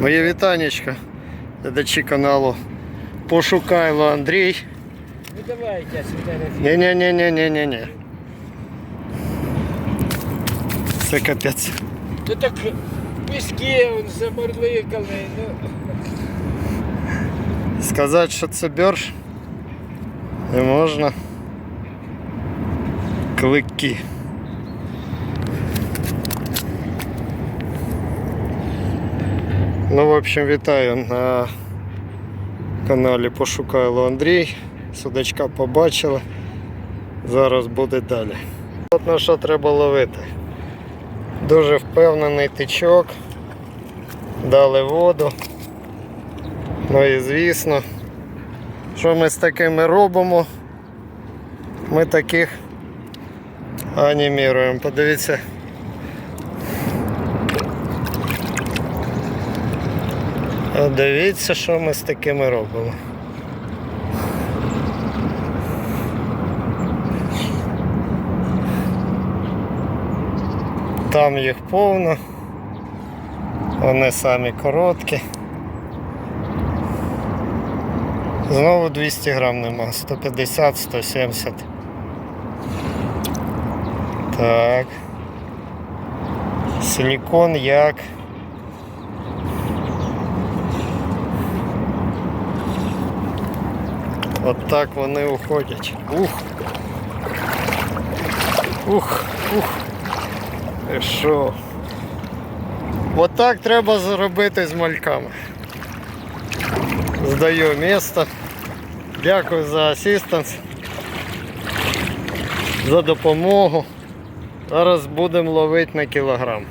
Моє вітанечко глядачі каналу Пошукайло Андрій. Ну давай я сюди Ні-ні-ні-ні-ні-ні. Це капець. Ну так піски он заморликали. Ну. Сказати, що це бьорш не можна. Клики. Ну, в общем, вітаю на каналі Пошукайло Андрій. Судачка побачили. Зараз буде далі. От на що треба ловити. Дуже впевнений тичок. Дали воду. Ну і звісно, що ми з такими робимо? Ми таких аніміруємо. Подивіться. Дивіться, що ми з такими робимо. Там їх повно. Вони самі короткі. Знову 200 грам нема, 150, 170. Так. Силікон як. От так вони уходять. Ух. Ух, ух. І що? От так треба зробити з мальками. Здаю місто. Дякую за асистанс, за допомогу. Зараз будемо ловити на кілограм.